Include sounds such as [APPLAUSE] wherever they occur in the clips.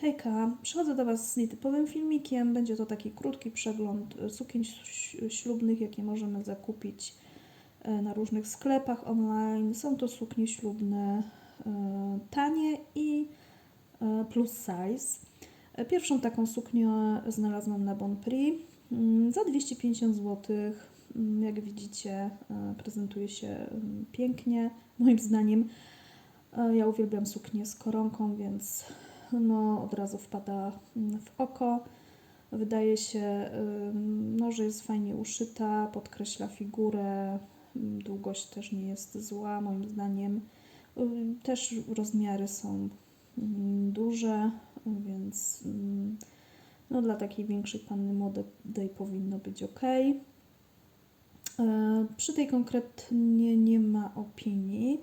Hejka, przychodzę do Was z nietypowym filmikiem. Będzie to taki krótki przegląd e, sukien ś- ślubnych, jakie możemy zakupić e, na różnych sklepach online. Są to suknie ślubne e, tanie i e, plus size. E, Pierwszą taką suknię znalazłam na Bon Prix mm, za 250 zł. Mm, Jak widzicie, e, prezentuje się mm, pięknie, moim zdaniem. E, Ja uwielbiam suknię z koronką, więc no, od razu wpada mm, w oko. Wydaje się, no, że jest fajnie uszyta, podkreśla figurę. ym, Długość też nie jest zła, moim zdaniem. Też rozmiary są ym, duże, więc no, dla takiej większej panny młodej powinno być ok. Przy tej konkretnie nie ma opinii,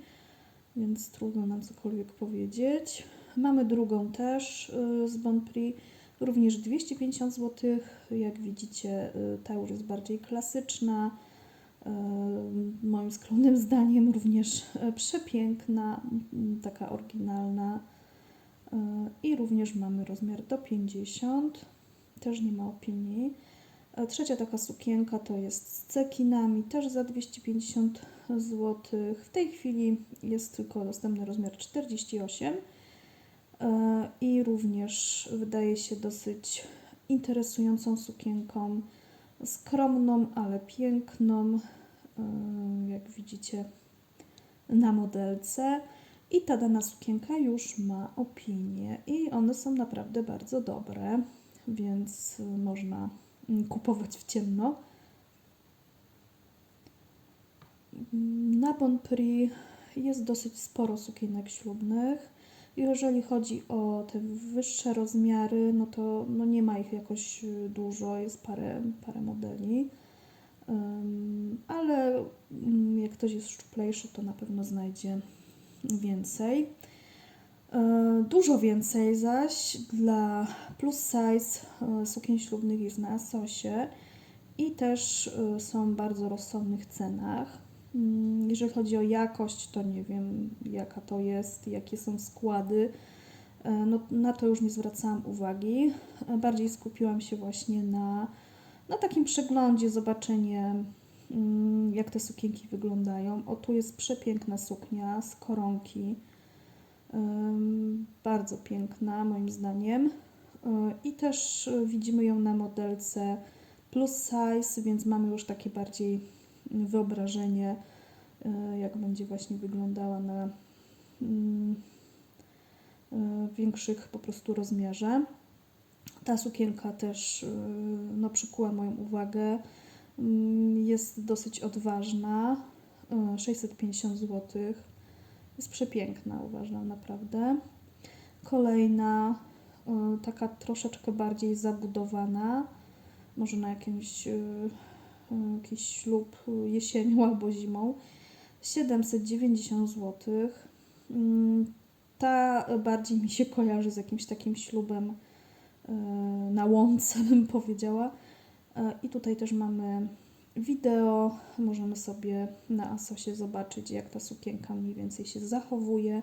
więc trudno nam cokolwiek powiedzieć. Mamy drugą też y, z Bon Prix, również 250 zł. Jak widzicie, y, ta już jest bardziej klasyczna. y, Moim skromnym [LAUGHS] zdaniem również przepiękna, mm, taka oryginalna. I również mamy rozmiar do 50. Też nie ma opinii. Trzecia taka sukienka to jest z cekinami, też za 250 zł. W tej chwili jest tylko dostępny rozmiar 48 e, i również wydaje się dosyć interesującą sukienką, skromną, ale piękną, e, jak widzicie na modelce. I ta dana sukienka już ma opinię i one są naprawdę bardzo dobre, więc można mm, kupować w ciemno. Na Bon Prix jest dosyć sporo sukienek ślubnych. Jeżeli chodzi o te wyższe rozmiary, no to no nie ma ich jakoś y, dużo, jest parę, parę modeli. Ale mm, jak ktoś jest szczuplejszy, to na pewno znajdzie więcej. E, Dużo więcej zaś dla plus size e, sukien ślubnych jest na Asosie i też są w bardzo rozsądnych cenach. Mm, Jeżeli chodzi o jakość, to nie wiem jaka to jest, jakie są składy. E, No, na to już nie zwracałam uwagi. E, Bardziej skupiłam się właśnie na, na takim przeglądzie, zobaczenie mm, jak te sukienki wyglądają. O, tu jest przepiękna suknia z koronki. Ym, Bardzo piękna, moim zdaniem. I też widzimy ją na modelce plus size, więc mamy już takie bardziej wyobrażenie, y, jak będzie właśnie wyglądała na mm, y, większych po prostu rozmiarze. Ta sukienka też y, no, przykuła moją uwagę. Ym, Jest dosyć odważna. y, 650 zł. Jest przepiękna, uważam naprawdę. Kolejna, taka troszeczkę bardziej zabudowana, może na jakimś jakiś ślub y, jesienią [LAUGHS] albo zimą. 790 zł. Mm, Ta bardziej mi się kojarzy z jakimś takim ślubem y, na łące, [LAUGHS] bym powiedziała. Y, I tutaj też mamy wideo. Możemy sobie na Asosie zobaczyć, jak ta sukienka mniej więcej się zachowuje.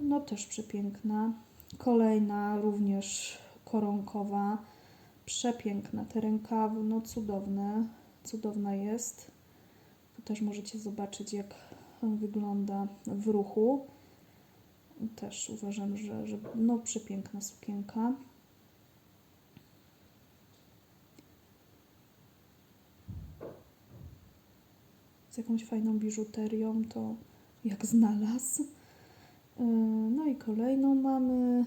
No też przepiękna. Kolejna również koronkowa. Przepiękna. Te rękawy, no cudowne. Cudowna jest. Tu też możecie zobaczyć, jak wygląda w ruchu. Też uważam, że, że no przepiękna sukienka. z jakąś fajną biżuterią, to jak znalazł. Yy, No i kolejną mamy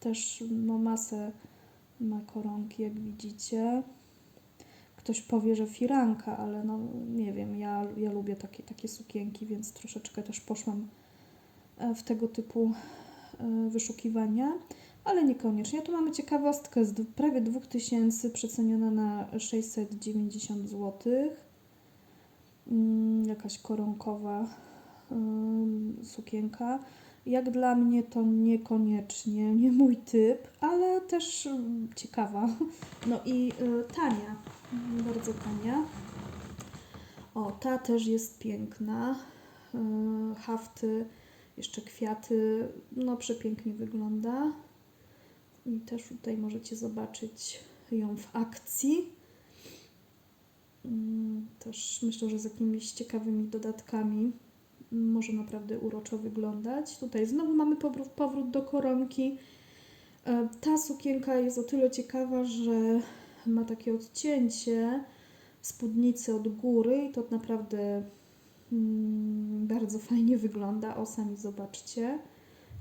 też no, masę ma koronki, jak widzicie. Ktoś powie, że firanka, ale no nie wiem, ja, ja lubię takie, takie sukienki, więc troszeczkę też poszłam e, w tego typu e, wyszukiwania, ale niekoniecznie. Tu mamy ciekawostkę z prawie 2000 przeceniona na 690 złotych mm, jakaś koronkowa ym, sukienka. Jak dla mnie to niekoniecznie, nie mój typ, ale też ym, ciekawa. [LAUGHS] No i y, tania, mm, bardzo tania. O, ta też jest piękna. Y, hafty, jeszcze kwiaty, no przepięknie wygląda. I też tutaj możecie zobaczyć ją w akcji. Mm, Też myślę, że z jakimiś ciekawymi dodatkami może naprawdę uroczo wyglądać. Tutaj znowu mamy powrót, do koronki. E, Ta sukienka jest o tyle ciekawa, że ma takie odcięcie spódnicy od góry i to naprawdę mm, bardzo fajnie wygląda. O, sami zobaczcie.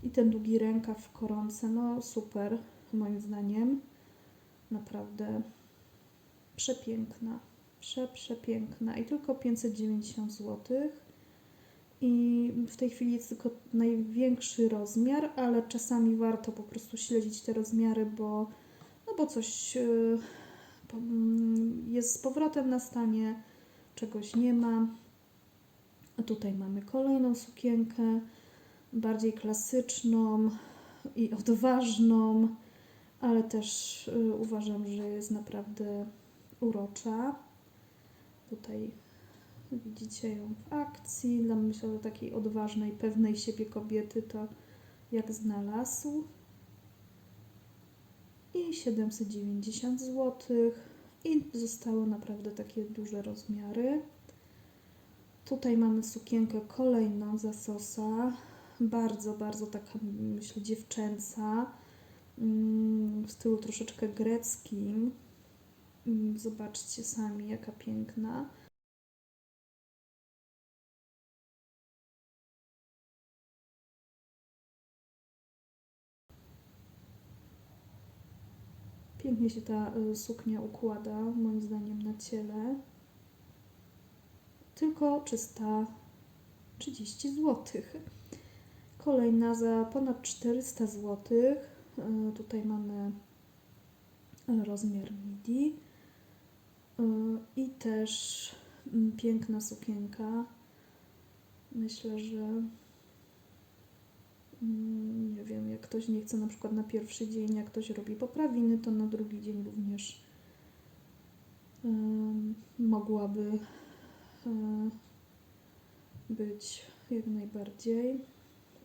I ten długi rękaw w koronce, no super, moim zdaniem. Naprawdę przepiękna. Prze, przepiękna. I tylko 590 zł. I w tej chwili jest tylko największy rozmiar, ale czasami warto po prostu śledzić te rozmiary, bo, no bo coś po- mm, jest z powrotem na stanie, czegoś nie ma. A tutaj mamy kolejną sukienkę, bardziej klasyczną i odważną, ale też y, uważam, że jest naprawdę urocza. Tutaj widzicie ją w akcji. Dla myślę, że takiej odważnej, pewnej siebie kobiety to jak znalazł. I 790 zł. I zostały naprawdę takie duże rozmiary. Tutaj mamy sukienkę kolejną z Asosa. Bardzo, bardzo taka, myślę, dziewczęca. mm, W stylu troszeczkę greckim. Mm, Zobaczcie sami, jaka piękna. Pięknie się ta y, suknia układa, moim zdaniem, na ciele. Tylko 330 zł. Kolejna za ponad 400 zł. Y, Tutaj mamy rozmiar midi. Y, I też mm, piękna sukienka. Myślę, że nie wiem, jak ktoś nie chce na przykład na pierwszy dzień, jak ktoś robi poprawiny, to na drugi dzień również mogłaby być jak najbardziej.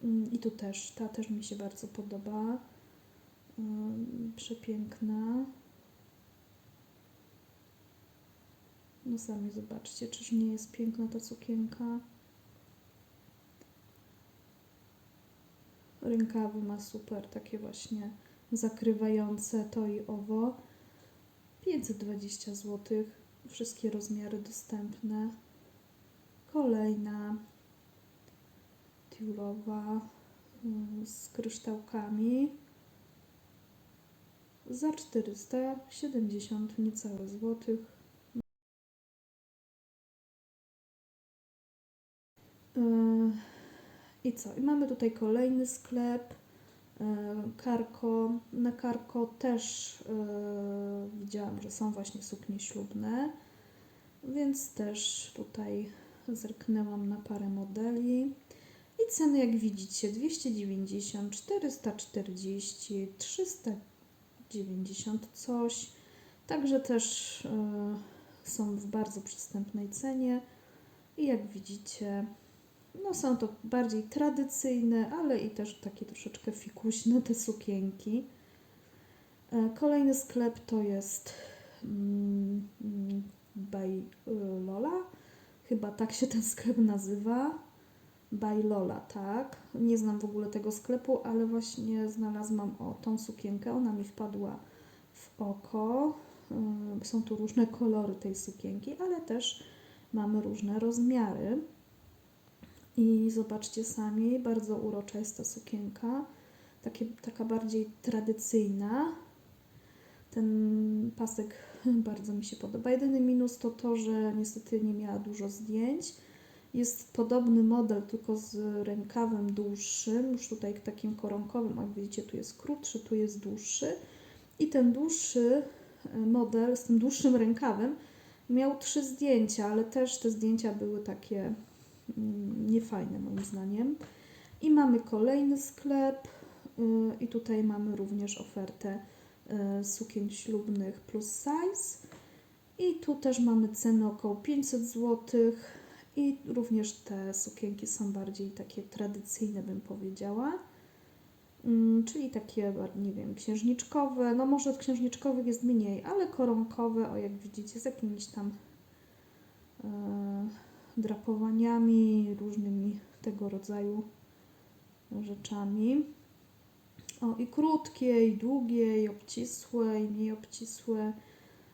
Ym, I tu też, ta też mi się bardzo podoba. Przepiękna. No sami zobaczcie, czyż nie jest piękna ta sukienka? Rękawy ma super, takie właśnie zakrywające to i owo. 520 zł. Wszystkie rozmiary dostępne. Kolejna tiulowa mm, z kryształkami za 470 niecałe złotych. Yy, I co? I mamy tutaj kolejny sklep. yy, Karko. Na Karko też yy, widziałam, że są właśnie suknie ślubne, więc też tutaj zerknęłam na parę modeli. I ceny, jak widzicie, 290, 440, 390 coś. Także też yy, są w bardzo przystępnej cenie. I jak widzicie, no są to bardziej tradycyjne, ale i też takie troszeczkę fikuśne te sukienki. E, Kolejny sklep to jest mm, mm, by Lola. Chyba tak się ten sklep nazywa. By Lola, tak. Nie znam w ogóle tego sklepu, ale właśnie znalazłam o tą sukienkę. Ona mi wpadła w oko. Y, Są tu różne kolory tej sukienki, ale też mamy różne rozmiary. I zobaczcie sami, bardzo urocza jest ta sukienka. Takie, taka bardziej tradycyjna. Ten pasek [LAUGHS] bardzo mi się podoba. Jedyny minus to to, że niestety nie miała dużo zdjęć. Jest podobny model, tylko z rękawem dłuższym, już tutaj takim koronkowym, jak widzicie, tu jest krótszy, tu jest dłuższy. I ten dłuższy e, model z tym dłuższym rękawem miał trzy zdjęcia, ale też te zdjęcia były takie niefajne moim zdaniem. I mamy kolejny sklep y, i tutaj mamy również ofertę y, sukien ślubnych plus size. I tu też mamy cenę około 500 zł. I również te sukienki są bardziej takie tradycyjne, bym powiedziała. Mm, czyli takie, nie wiem, księżniczkowe. No może księżniczkowych jest mniej, ale koronkowe, o jak widzicie, z jakimiś tam e, drapowaniami, różnymi tego rodzaju rzeczami. O, i krótkie, i długie, i obcisłe, i mniej obcisłe.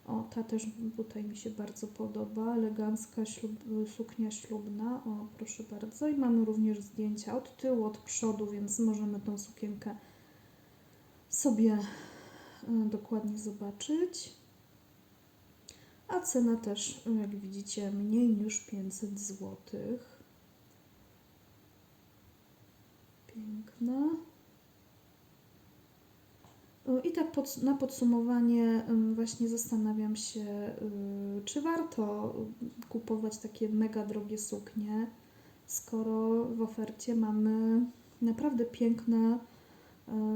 O, ta też tutaj mi się bardzo podoba. Elegancka ślub, suknia ślubna. O, proszę bardzo. I mamy również zdjęcia od tyłu, od przodu, więc możemy tą sukienkę sobie e, dokładnie zobaczyć. A cena też, jak widzicie, mniej niż 500 zł. Piękna. Y, I tak pod, na podsumowanie właśnie zastanawiam się, y, czy warto y, kupować takie mega drogie suknie, skoro w ofercie mamy naprawdę piękne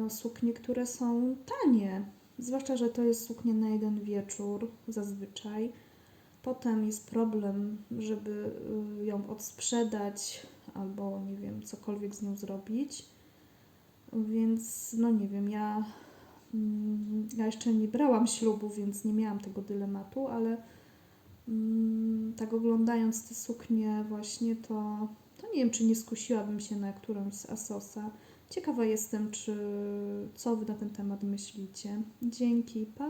y, suknie, które są tanie. Zwłaszcza, że to jest suknia na jeden wieczór zazwyczaj. Potem jest problem, żeby y, ją odsprzedać albo nie wiem, cokolwiek z nią zrobić. Więc no nie wiem, ja Mm, Ja jeszcze nie brałam ślubu, więc nie miałam tego dylematu, ale mm, tak oglądając te suknie właśnie, to, to nie wiem, czy nie skusiłabym się na którąś z Asosa. Ciekawa jestem, czy co Wy na ten temat myślicie. Dzięki, pa!